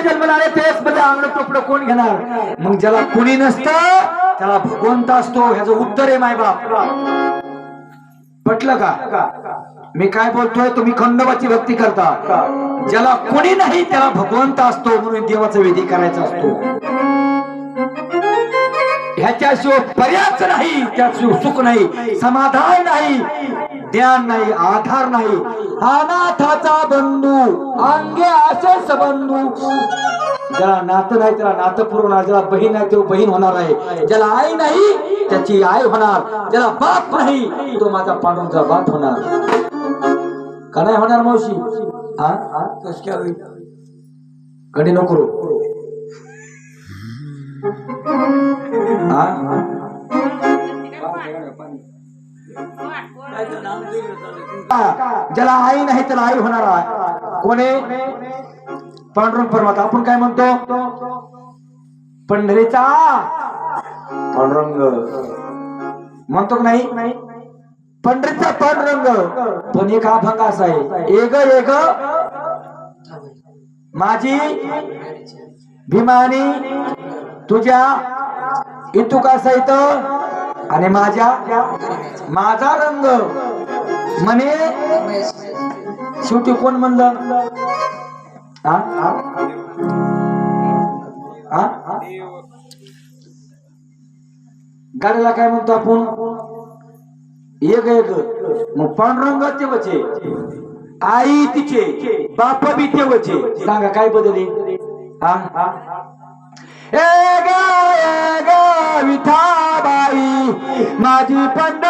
जन्मला आले तेच म्हणजे अंगण कपडं कोण घेणार? मग ज्याला कुणी नसतं त्याला भगवंत असतो ह्याचं उत्तर आहे माय बाप. पटलं का? मी काय बोलतोय तुम्ही खंडोबाची भक्ती करता. ज्याला कोणी नाही त्याला भगवंत असतो म्हणून देवाचा विधी करायचा असतो. ह्याच्याशिवाय पर्याच नाही त्याशिवाय सुख नाही समाधान नाही ज्ञान नाही आधार नाही. अनाथाचा बंधू अंगे असे बंधू ज्याला नातं नाही त्याला नातं पुरवणार ज्याला बहीण नाही तो बहीण होणार आहे. ज्याला आई नाही त्याची आई होणार. ज्याला बाप नाही तो माझा पांडूंचा बाप होणार. का नाही होणार मावशी? हा? कस काय होईल? नको ज्याला आई नाही त्याला आई होणार आहे. कोणे? पांडुरंग परमात्मा. आपण काय म्हणतो? पंढरीचा. पांडुरंग. म्हणतो का नाही? पंढरीचा पांडुरंग. पण एक अभंग असा आहे. एक एक. माझी भीमानी तुझ्या इतुका सहित आणि माझ्या माझा रंग. म्हणे शेवटी कोण म्हणलं? गाडीला काय म्हणतो आपण? एक एक. मग पांडुरंग तेवचे आई तिचे. बाप बी तेवचे सांगा काय बदलले? हा ए गा ए विठाबाई माझी पंढ